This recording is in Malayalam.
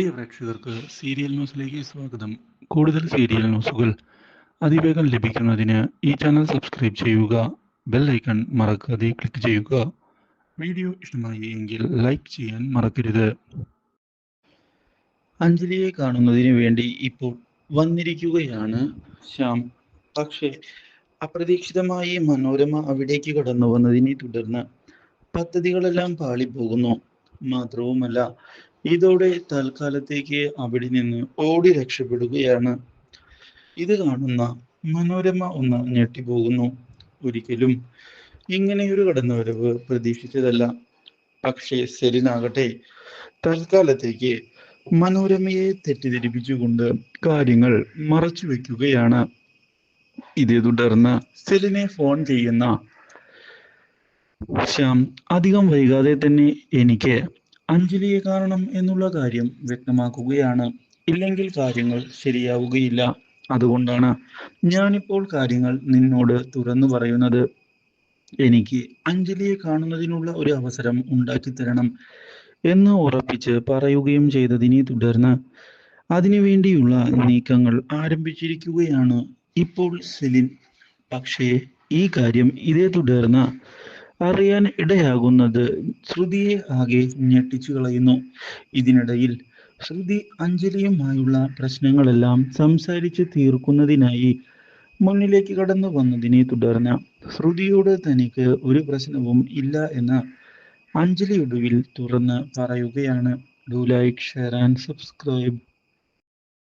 പ്രിയ പ്രേക്ഷകർക്ക് സീരിയൽ ന്യൂസിലേക്ക് സ്വാഗതം. കൂടുതൽ സീരിയൽ ന്യൂസുകൾ അതിവേഗം ലഭിക്കുന്നതിന് ഈ ചാനൽ സബ്സ്ക്രൈബ് ചെയ്യുക ബെൽ ഐക്കൺ മറക്കാതെ ക്ലിക്ക് ചെയ്യുക. വീഡിയോ ഇഷ്ടമായി എങ്കിൽ ലൈക്ക് ചെയ്യാൻ മറക്കരുത്. അഞ്ജലിയെ കാണുന്നതിന് വേണ്ടി ഇപ്പോൾ വന്നിരിക്കുകയാണ് ശ്യാം. പക്ഷേ അപ്രതീക്ഷിതമായി മനോരമ അവിടേക്ക് കടന്നു വന്നതിനെ തുടർന്ന് പദ്ധതികളെല്ലാം പാളിപ്പോകുന്നു. മാത്രവുമല്ല ഇതോടെ തൽക്കാലത്തേക്ക് അവിടെ നിന്ന് ഓടി രക്ഷപ്പെടുകയാണ്. ഇത് കാണുന്ന മനോരമ ഒന്ന് ഞെട്ടിപ്പോകുന്നു. ഒരിക്കലും ഇങ്ങനെയൊരു കടന്നുവരവ് പ്രതീക്ഷിച്ചതല്ല. പക്ഷേ സെലിനാകട്ടെ തൽക്കാലത്തേക്ക് മനോരമയെ തെറ്റിദ്ധരിപ്പിച്ചുകൊണ്ട് കാര്യങ്ങൾ മറച്ചു വെക്കുകയാണ്. ഇതേ തുടർന്ന് സെലിനെ ഫോൺ ചെയ്യുന്ന ശ്യാം അധികം വൈകാതെ തന്നെ എനിക്ക് അഞ്ജലിയെ കാണണം എന്നുള്ള കാര്യം വ്യക്തമാക്കുകയാണ്. ഇല്ലെങ്കിൽ കാര്യങ്ങൾ ശരിയാവുകയില്ല. അതുകൊണ്ടാണ് ഞാനിപ്പോൾ കാര്യങ്ങൾ നിന്നോട് തുറന്നു പറയുന്നത്. എനിക്ക് അഞ്ജലിയെ കാണുന്നതിനുള്ള ഒരു അവസരം ഉണ്ടാക്കി തരണം എന്ന് ഉറപ്പിച്ച് പറയുകയും ചെയ്തതിനെ തുടർന്ന് അതിനുവേണ്ടിയുള്ള നീക്കങ്ങൾ ആരംഭിച്ചിരിക്കുകയാണ് ഇപ്പോൾ സെലിൻ. പക്ഷേ ഈ കാര്യം ഇതേ തുടർന്ന് അറിയാൻ ഇടയാകുന്നത് ശ്രുതിയെ ആകെ ഞെട്ടിച്ചു കളയുന്നു. ഇതിനിടയിൽ ശ്രുതി അഞ്ജലിയുമായുള്ള പ്രശ്നങ്ങളെല്ലാം സംസാരിച്ചു തീർക്കുന്നതിനായി മുന്നിലേക്ക് കടന്നു വന്നതിനെ തുടർന്ന് ശ്രുതിയോട് തനിക്ക് ഒരു പ്രശ്നവും ഇല്ല എന്ന് അഞ്ജലി ഒടുവിൽ തുറന്ന് പറയുകയാണ്. Do like share and subscribe